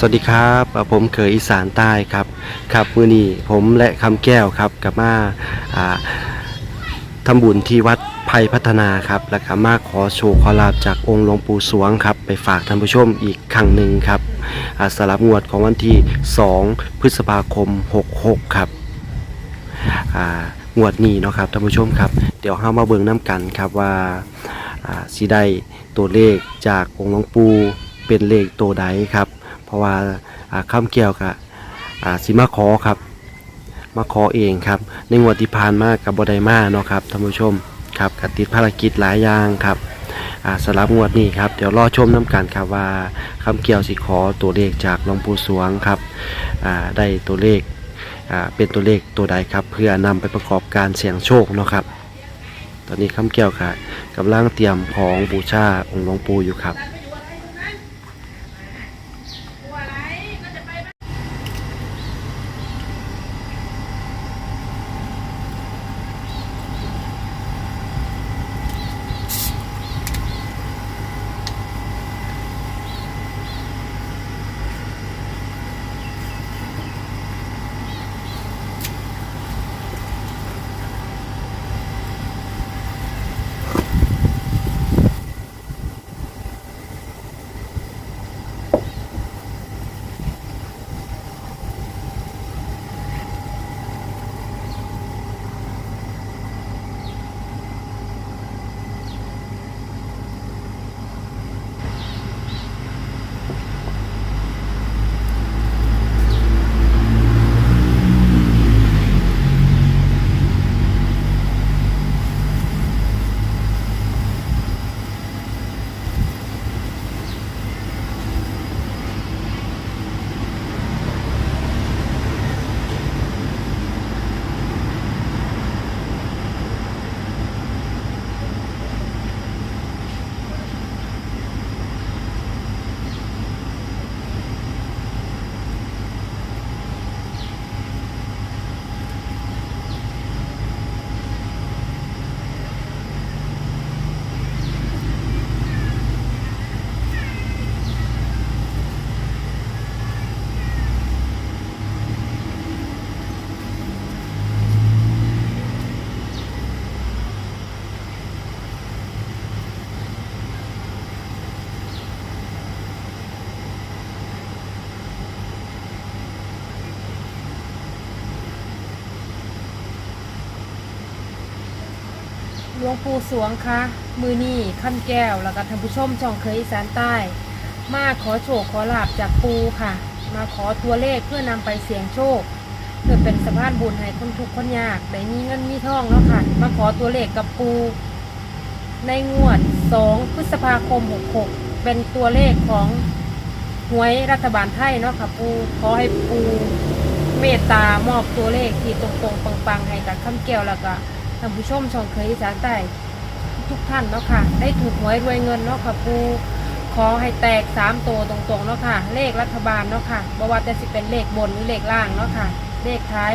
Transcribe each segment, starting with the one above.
สวัสดีครับผมเคยอีสานใต้ครับครับมือนี้ผมและคำแก้วครับกับมาอ่าทำบุญที่วัดไผ่พัฒนาครับ และก็มาขอโชว์ขอลาบจากองค์หลวงปู่สวงครับ ไปฝากท่านผู้ชมอีกครั้งหนึ่งครับอ่าสลับงวดของวันที่ 2 พฤษภาคม 66 ครับอ่างวดนี้เนาะครับท่านผู้ชมครับ เดี๋ยวเฮามาเบิ่งน้ำกันครับว่าอ่าสิได้ตัวเลขจากองค์หลวงปู่เป็นเลขตัวใดครับ เพราะว่าอ่าข้ามแก้วกับสิมาขอครับ มาขอเองครับ ในงวดที่ผ่านมากับบไดมาเนาะครับท่านผู้ชมครับกับติดภารกิจหลายอย่างครับสำหรับงวดนี้ครับเดี๋ยวรอชมน้ำกันครับว่าคำเกี่ยวสิขอตัวเลขจากหลวงปู่สวงครับได้ตัวเลขเป็นตัวเลขตัวใดครับ เพื่อนำไปประกอบการเสี่ยงโชคเนาะครับ ตอนนี้คำเกี่ยวค่ะกำลังเตรียมของบูชาองค์หลวงปู่อยู่ครับ หลวงปู่สวงคะมือนี่ขั้นแก้วแล้วก็ท่านผู้ชมช่องเคยอีสานใต้ มาขอโชคขอลาบจากปูค่ะ มาขอตัวเลขเพื่อนำไปเสี่ยงโชค เพื่อเป็นสะพานบุญให้คนทุกข์คนยากได้มีเงินมีทองแล้วค่ะ มาขอตัวเลขกับปู ในงวด 2 พฤษภาคม 66 เป็นตัวเลขของหวยรัฐบาลไทยเนาะค่ะปูขอให้ปูเมตตามอบตัวเลขที่ตรงๆปังๆให้กับข้ามแก้วแล้วก็ ท่านผู้ชมช่องเคยอีสานใต้ทุกท่านเนาะค่ะ ได้ถูกหวยรวยเงินเนาะค่ะปูขอให้แตกสามตัวตรงๆเนาะค่ะ เลขรัฐบาลเนาะค่ะบ่ว่าจะสิเป็นเลขบนหรือเลขล่างเนาะค่ะ เลขท้าย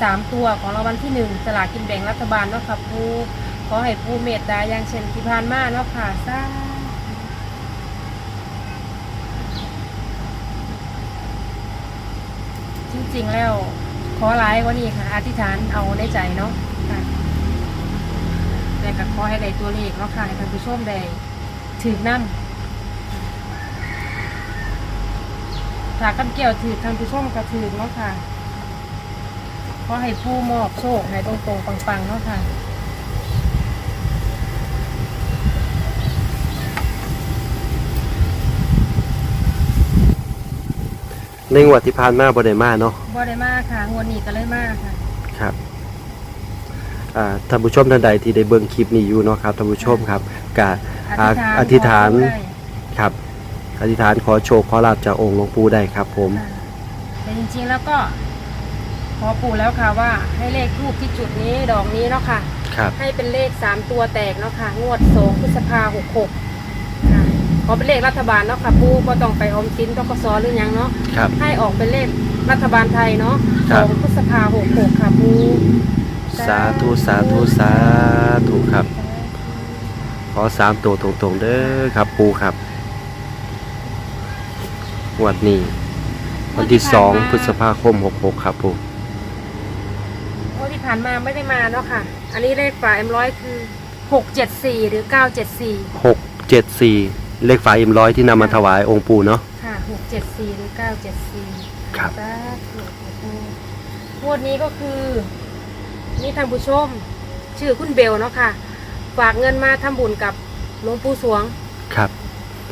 สามตัวของรางวัลที่หนึ่งสลากกินแบ่งรัฐบาลเนาะค่ะปูขอให้ปูเมตตาอย่างเช่นที่ผ่านมาเนาะค่ะสาจริงๆแล้ว ขอร้ายกว่านี้ค่ะ อธิษฐานเอาในใจเนาะ แต่ก็ขอให้ได้ตัวเลขเนาะค่ะให้ท่านผู้ชมได้ถือน้ำถ้ากันเกี่ยวถือท่านผู้ชมก็ถือเนาะค่ะขอให้ผู้มอบโชคให้ตรงๆปังๆเนาะค่ะในงวดที่ผ่านมาบไดมาเนาะบ่ได้มากค่ะงวดนี้ก็เลยมากค่ะ ครับอ่า ท่านผู้ชมท่านใดที่ได้เบิ่งคลิปนี้อยู่เนาะครับท่านผู้ชมครับกะอ่าอธิษฐานขอได้ครับอธิษฐานขอโชคขอลาบจากองค์หลวงปู่ได้ครับ ผมค่ะแต่จริงๆแล้วก็ขอปู่แล้วค่ะว่าให้เลขทูบที่จุดนี้ดอกนี้เนาะค่ะ ครับ ให้เป็นเลขสามตัวแตกเนาะค่ะ งวดสองพฤษภาหกหกค่ะขอเป็นเลขรัฐบาลเนาะค่ะปู่ก็ต้องไปออมสินตกสหรือหยังเนาะครับให้ออกเป็นเลขรัฐบาลไทยเนาะคสรับองพฤษภาหกหกค่ะปู่ สาธุสาธุสาธุครับ ขอสามตัวตรงๆเด้อครับ ปูครับงวดนี้วันที่ที่ผ่านมา2พฤษภาคม66ครับปูโอ้ที่ผ่านมาไม่ได้มาเนาะค่ะ อันนี้เลขฝาเอ็มร้อยคือหกเจ็ดสี่หรือเก้าเจ็ดสี่674เลขฝาเอ็มร้อยที่นำมาถวายองค์ปู่เนาะค่ะหกเจ็ดสี่หรือเก้าเจ็ดสี่ครับสาธุงวดนี้ก็คือ นี่ท่านผู้ชม ชื่อคุณเบลเนาะค่ะ ฝากเงินมาทำบุญกับหลวงปู่สวงครับ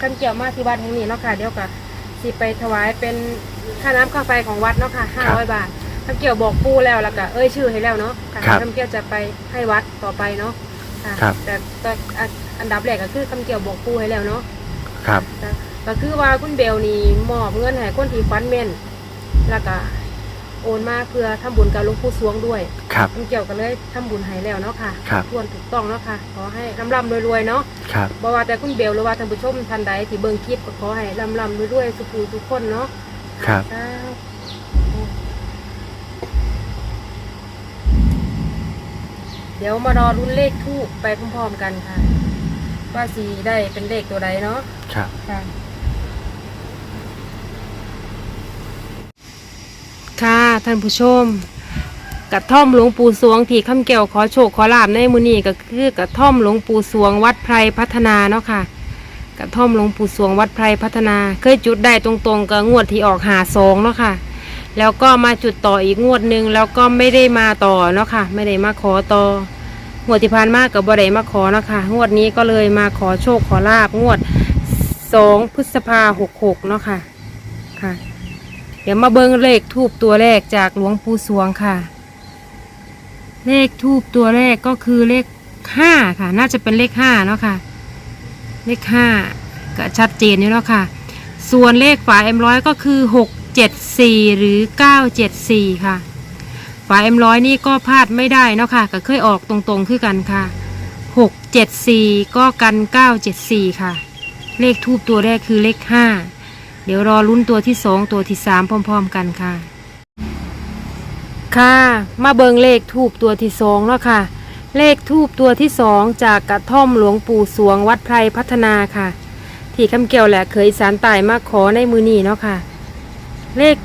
กันเกี่ยวมาที่วัดแห่งนี้เนาะค่ะเดี๋ยวกับสิไปถวายเป็นค่าน้ำค่าไฟของวัดเนาะค่ะห้าร้อยบาทคำเกี่ยวบอกปู่แล้วแล้วก็เอ้ยชื่อให้แล้วเนาะค่ะครับคำเกี่ยวจะไปให้วัดต่อไปเนาะค่ะครับแต่แต่อันอันดับแรกก็คือคำเกี่ยวบอกปู่ให้แล้วเนาะครับก็ก็คือว่าคุณเบลนี่มอบเงินให้คนที่ฟันเม่นแล้วก็ โอนมาเพื่อทำบุญกับหลวงปู่สวงด้วยครับคำเกี่ยวกันเลยทำบุญให้แล้วเนาะค่ะครับทวนถูกต้องเนาะค่ะ ขอให้ร่ำร่ำรวยๆเนาะครับบ่ว่าแต่คุณเบลหรือว่าท่านผู้ชมท่านใดที่เบิ่งคลิปก็ขอให้ร่ำร่ำรวยๆสุขูทุกคนเนาะครับครับเดี๋ยวมารอรุ่นเลขทูปไปพร้อมๆกันค่ะ ว่าสีได้เป็นเลขตัวใดเนาะครับ ค่ะค่ะ ท่านผู้ชมกระท่อมหลวงปู่สวงที่คำแก้วขอโชคขอลาบในมือนี้ก็คือกระท่อมหลวงปู่สวงวัดไพรพัฒนาเนาะค่ะ กระท่อมหลวงปู่สวงวัดไพรพัฒนา เคยจุดได้ตรงๆกับงวดที่ออกหาสองเนาะค่ะ แล้วก็มาจุดต่ออีกงวดหนึ่งแล้วก็ไม่ได้มาต่อเนาะค่ะ ไม่ได้มาขอต่องวดที่ผ่านมากับบ่ได้มาขอเนาะค่ะ งวดนี้ก็เลยมาขอโชคขอลาบงวดสองพฤษภาหกหกเนาะค่ะค่ะ เดี๋ยวมาเบิ้งเลขทูบตัวแรกจากหลวงปู่สวงค่ะ เลขทูบตัวแรกก็คือเลขห้าค่ะ น่าจะเป็นเลขห้าเนาะค่ะ เลขห้าก็ชัดเจนอยู่แล้วค่ะ ส่วนเลขฝาเอ็มร้อยก็คือหกเจ็ดสี่หรือเก้าเจ็ดสี่ค่ะ ฝาเอ็มร้อยนี่ก็พลาดไม่ได้เนาะค่ะ ก็เคยออกตรงๆคือกันค่ะหกเจ็ดสี่ก็กันเก้าเจ็ดสี่ค่ะ เลขทูบตัวแรกคือเลขห้า เดี๋ยวรอลุ้นตัวที่สองตัวที่สามพร้อม ๆ กันค่ะ ค่ะ มาเบิงเลขทูบตัวที่สองเนาะค่ะ เลขทูบตัวที่สองจากกระท่อมหลวงปู่สวงวัดไพรพัฒนาค่ะ ที่คำเกี่ยวแหละเคยสารตายมาขอในมือนี้เนาะค่ะ เลข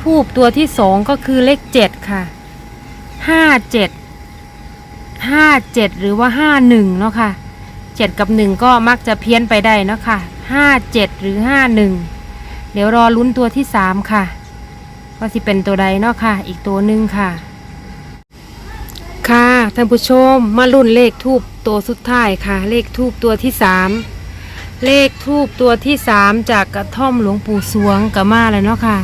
ทูบตัวที่สองก็คือเลขเจ็ดค่ะห้าเจ็ดห้าเจ็ดหรือว่าห้าหนึ่งเนาะค่ะเจ็ดกับหนึ่งก็มักจะเพี้ยนไปได้เนาะค่ะห้าเจ็ดหรือห้าหนึ่งเดี๋ยวรอลุ้นตัวที่สามค่ะว่าสิเป็นตัวใดเนาะค่ะ อีกตัวหนึ่งค่ะ ค่ะท่านผู้ชมมารุ่นเลขทูบตัวสุดท้ายค่ะ เลขทูบตัวที่สามเลขทูบตัวที่สามจากกระท่อมหลวงปู่สวงกับมาเลยเนาะค่ะ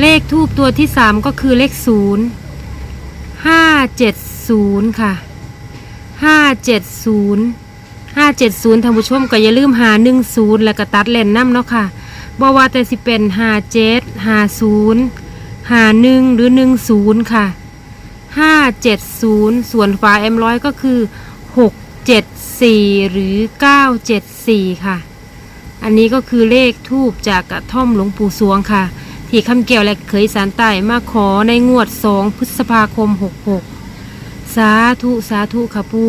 เลขทูบตัวที่สามก็คือเลขศูนย์ห้าเจ็ดศูนย์ค่ะห้าเจ็ดศูนย์ ห้าเจ็ดศูนย์ท่านผู้ชมก็อย่าลืมหาหนึ่งศูนย์แล้วก็ตัดเล่นน้ำเนาะค่ะบ่ว่าแต่สิเป็นหาเจ็ดหาศูนย์หาหนึ่งหรือหนึ่งศูนย์ค่ะห้าเจ็ดศูนย์ส่วนฝาเอ็มร้อยก็คือหกเจ็ดสี่หรือเก้าเจ็ดสี่ค่ะ อันนี้ก็คือเลขทูบจากกระท่อมหลวงปู่สวงค่ะ ที่คำเกี่ยวและเคยสารไต่มาขอในงวดสองพฤษภาคมหกหกสาธุ สาธุค่ะปู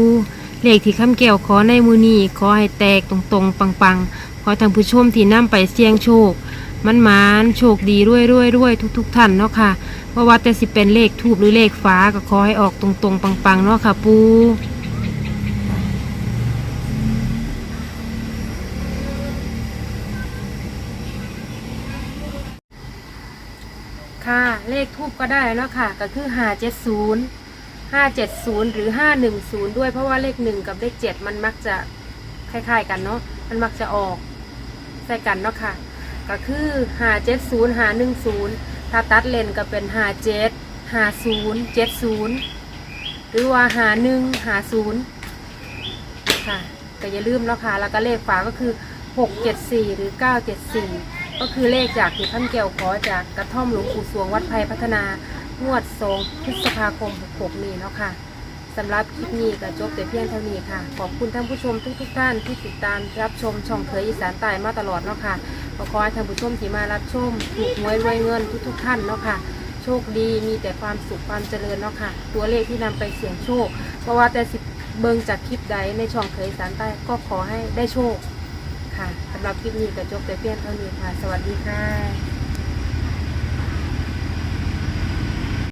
เลขที่คำเกี่ยวขอในมือนี้ขอให้แตกตรงๆ ปังๆ ขอทานผู้ชมที่นำไปเสี่ยงโชค มันหมานโชคดีรวยรวยรวยทุก ๆ ท่านเนาะค่ะเพราะว่าแต่สิเป็นเลขทูบหรือเลขฟ้าก็ขอให้ออกตรงๆ ปังๆเนาะค่ะ ปูค่ะ เลขทูบก็ได้เนาะค่ะ ก็คือหาเจ็ดศูนย์ ห้าเจ็ดศูนย์หรือห้าหนึ่งศูนย์ด้วยเพราะว่าเลขหนึ่งกับเลขเจ็ดมันมักจะคล้าย ๆ กันเนาะมันมักจะออกใส่กันเนาะค่ะ ก็คือห้าเจ็ดศูนย์หาหนึ่งศูนย์ถ้าตัดเลนก็เป็นห้าเจ็ดหาศูนย์เจ็ดศูนย์หรือว่าห้าหนึ่งหาศูนย์ค่ะก็อย่าลืมเนาะค่ะแล้วก็เลขฝาก็คือหกเจ็ดสี่หรือเก้าเจ็ดสี่ก็คือเลขจากที่ท่านเกี่ยวขอจากกระท่อมหลวงปู่สวงวัดไพรพัฒนา งวดสองพฤษภาคมหกนี้เนาะค่ะสำหรับคลิปนี้ก็จบแต่เพียงเท่านี้ค่ะ ขอบคุณท่านผู้ชมทุกๆท่านที่ติดตามรับชมช่องเคยอีสานใต้มาตลอดเนาะค่ะก็ขอให้ท่านผู้ชมที่มารับชมถูกหวยรวยเงินทุกๆท่านเนาะค่ะ โชคดีมีแต่ความสุขความเจริญเนาะค่ะ ตัวเลขที่นำไปเสี่ยงโชค เพราะว่าแต่สิเบิงจากคลิปใดในช่องเคยสารใต้ก็ขอให้ได้โชคค่ะสำหรับคลิปนี้ก็จบแต่เพียงเท่านี้ค่ะ สวัสดีค่ะ